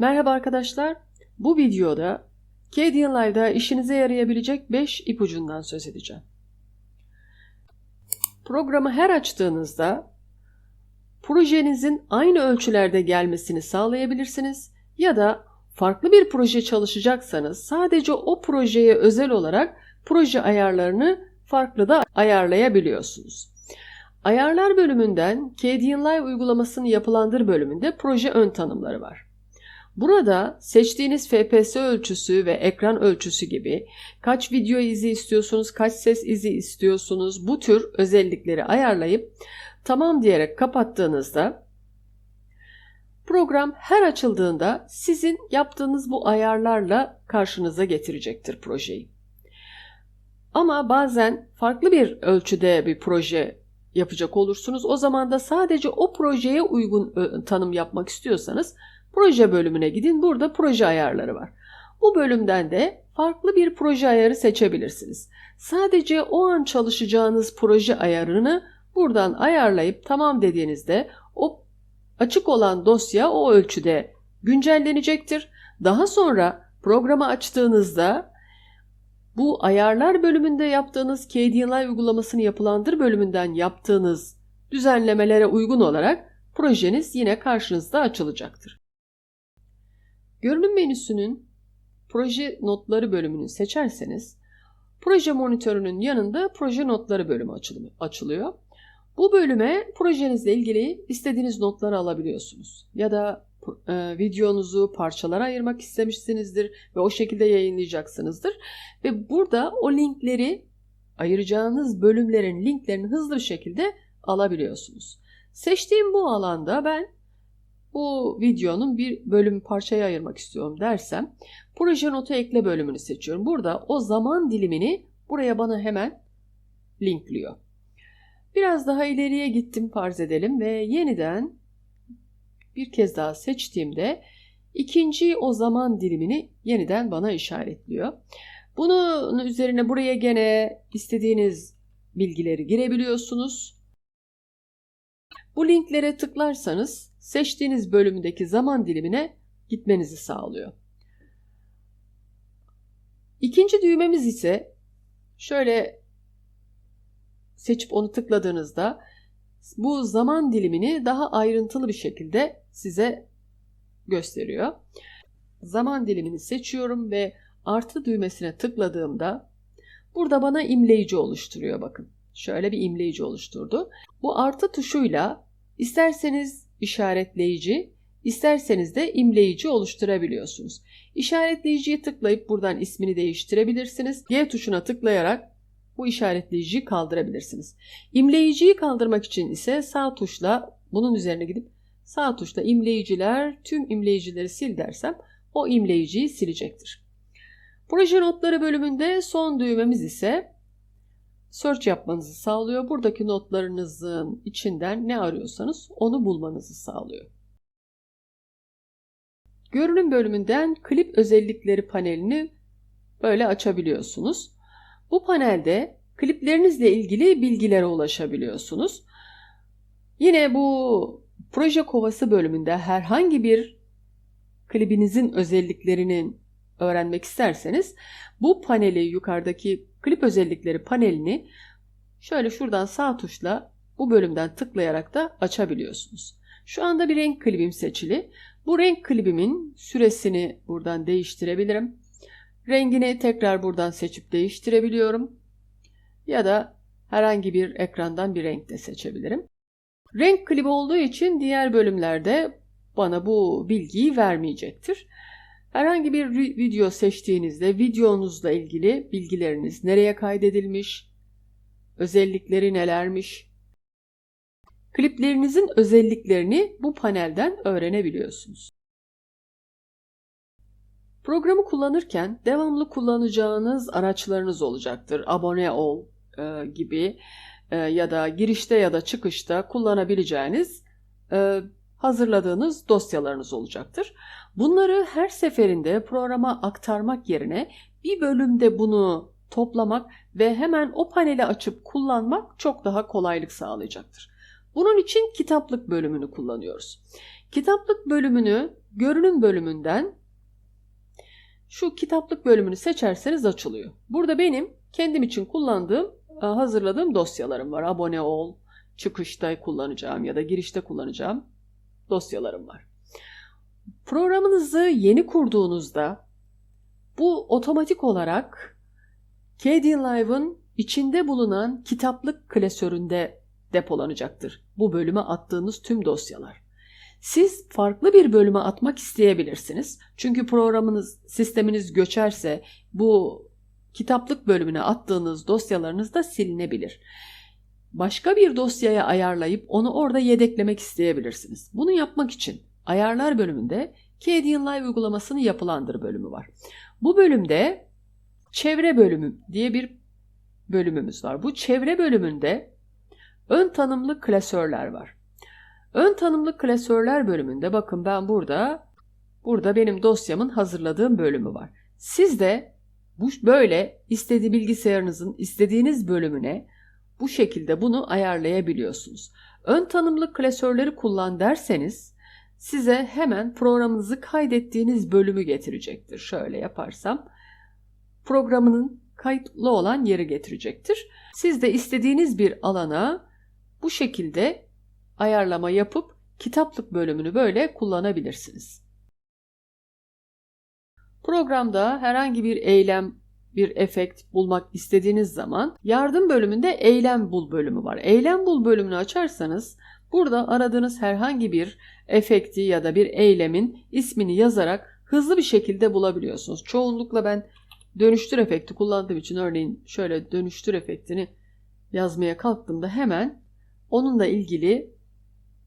Merhaba arkadaşlar. Bu videoda Kadian Live'da işinize yarayabilecek 5 ipucundan söz edeceğim. Programı her açtığınızda projenizin aynı ölçülerde gelmesini sağlayabilirsiniz ya da farklı bir proje çalışacaksanız sadece o projeye özel olarak proje ayarlarını farklı da ayarlayabiliyorsunuz. Ayarlar bölümünden KDN Live uygulamasını yapılandır bölümünde proje ön tanımları var. Burada seçtiğiniz FPS ölçüsü ve ekran ölçüsü gibi kaç video izi istiyorsunuz, kaç ses izi istiyorsunuz bu tür özellikleri ayarlayıp tamam diyerek kapattığınızda program her açıldığında sizin yaptığınız bu ayarlarla karşınıza getirecektir projeyi. Ama bazen farklı bir ölçüde bir proje yapacak olursunuz. O zaman da sadece o projeye uygun tanım yapmak istiyorsanız proje bölümüne gidin. Burada proje ayarları var. Bu bölümden de farklı bir proje ayarı seçebilirsiniz. Sadece o an çalışacağınız proje ayarını buradan ayarlayıp tamam dediğinizde o açık olan dosya o ölçüde güncellenecektir. Daha sonra programı açtığınızda bu ayarlar bölümünde yaptığınız KDNLI uygulamasını yapılandır bölümünden yaptığınız düzenlemelere uygun olarak projeniz yine karşınızda açılacaktır. Görünüm menüsünün proje notları bölümünü seçerseniz proje monitörünün yanında proje notları bölümü açılıyor. Bu bölüme projenizle ilgili istediğiniz notları alabiliyorsunuz. Ya da e, videonuzu parçalara ayırmak istemişsinizdir ve o şekilde yayınlayacaksınızdır. Ve burada o linkleri ayıracağınız bölümlerin linklerini hızlı bir şekilde alabiliyorsunuz. Seçtiğim bu alanda ben bu videonun bir bölüm parçaya ayırmak istiyorum dersem proje notu ekle bölümünü seçiyorum. Burada o zaman dilimini buraya bana hemen linkliyor. Biraz daha ileriye gittim farz edelim ve yeniden bir kez daha seçtiğimde ikinci o zaman dilimini yeniden bana işaretliyor. Bunun üzerine buraya gene istediğiniz bilgileri girebiliyorsunuz. Bu linklere tıklarsanız seçtiğiniz bölümdeki zaman dilimine gitmenizi sağlıyor. İkinci düğmemiz ise şöyle seçip onu tıkladığınızda bu zaman dilimini daha ayrıntılı bir şekilde size gösteriyor. Zaman dilimini seçiyorum ve artı düğmesine tıkladığımda burada bana imleyici oluşturuyor bakın. Şöyle bir imleyici oluşturdu. Bu artı tuşuyla isterseniz işaretleyici, isterseniz de imleyici oluşturabiliyorsunuz. İşaretleyiciye tıklayıp buradan ismini değiştirebilirsiniz. G tuşuna tıklayarak bu işaretleyiciyi kaldırabilirsiniz. İmleyiciyi kaldırmak için ise sağ tuşla bunun üzerine gidip sağ tuşla imleyiciler tüm imleyicileri sil dersem o imleyiciyi silecektir. Proje notları bölümünde son düğmemiz ise search yapmanızı sağlıyor. Buradaki notlarınızın içinden ne arıyorsanız onu bulmanızı sağlıyor. Görünüm bölümünden klip özellikleri panelini böyle açabiliyorsunuz. Bu panelde kliplerinizle ilgili bilgilere ulaşabiliyorsunuz. Yine bu proje kovası bölümünde herhangi bir klibinizin özelliklerini öğrenmek isterseniz bu paneli yukarıdaki klip özellikleri panelini şöyle şuradan sağ tuşla bu bölümden tıklayarak da açabiliyorsunuz. Şu anda bir renk klibim seçili. Bu renk klibimin süresini buradan değiştirebilirim. Rengini tekrar buradan seçip değiştirebiliyorum. Ya da herhangi bir ekrandan bir renk de seçebilirim. Renk klibi olduğu için diğer bölümlerde bana bu bilgiyi vermeyecektir. Herhangi bir video seçtiğinizde videonuzla ilgili bilgileriniz nereye kaydedilmiş, özellikleri nelermiş, kliplerinizin özelliklerini bu panelden öğrenebiliyorsunuz. Programı kullanırken devamlı kullanacağınız araçlarınız olacaktır. Abone ol e, gibi e, ya da girişte ya da çıkışta kullanabileceğiniz e, hazırladığınız dosyalarınız olacaktır. Bunları her seferinde programa aktarmak yerine bir bölümde bunu toplamak ve hemen o paneli açıp kullanmak çok daha kolaylık sağlayacaktır. Bunun için kitaplık bölümünü kullanıyoruz. Kitaplık bölümünü görünüm bölümünden şu kitaplık bölümünü seçerseniz açılıyor. Burada benim kendim için kullandığım, e, hazırladığım dosyalarım var. Abone ol, çıkışta kullanacağım ya da girişte kullanacağım dosyalarım var. Programınızı yeni kurduğunuzda bu otomatik olarak KDE Live'ın içinde bulunan kitaplık klasöründe depolanacaktır. Bu bölüme attığınız tüm dosyalar. Siz farklı bir bölüme atmak isteyebilirsiniz. Çünkü programınız, sisteminiz göçerse bu kitaplık bölümüne attığınız dosyalarınız da silinebilir. Başka bir dosyaya ayarlayıp onu orada yedeklemek isteyebilirsiniz. Bunu yapmak için ayarlar bölümünde KDE Live uygulamasını yapılandır bölümü var. Bu bölümde çevre bölümü diye bir bölümümüz var. Bu çevre bölümünde ön tanımlı klasörler var. Ön tanımlı klasörler bölümünde bakın ben burada burada benim dosyamın hazırladığım bölümü var. Siz de bu böyle istediği bilgisayarınızın istediğiniz bölümüne bu şekilde bunu ayarlayabiliyorsunuz. Ön tanımlı klasörleri kullan derseniz size hemen programınızı kaydettiğiniz bölümü getirecektir. Şöyle yaparsam programının kayıtlı olan yeri getirecektir. Siz de istediğiniz bir alana bu şekilde ayarlama yapıp kitaplık bölümünü böyle kullanabilirsiniz. Programda herhangi bir eylem, bir efekt bulmak istediğiniz zaman yardım bölümünde eylem bul bölümü var. Eylem bul bölümünü açarsanız burada aradığınız herhangi bir efekti ya da bir eylemin ismini yazarak hızlı bir şekilde bulabiliyorsunuz. Çoğunlukla ben dönüştür efekti kullandığım için örneğin şöyle dönüştür efektini yazmaya kalktığımda hemen onunla ilgili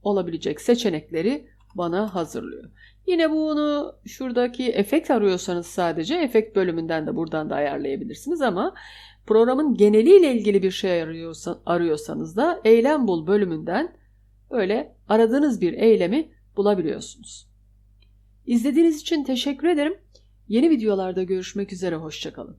olabilecek seçenekleri bana hazırlıyor. Yine bunu şuradaki efekt arıyorsanız sadece efekt bölümünden de buradan da ayarlayabilirsiniz ama programın geneliyle ilgili bir şey arıyorsanız da eylem bul bölümünden böyle aradığınız bir eylemi bulabiliyorsunuz. İzlediğiniz için teşekkür ederim. Yeni videolarda görüşmek üzere, hoşçakalın.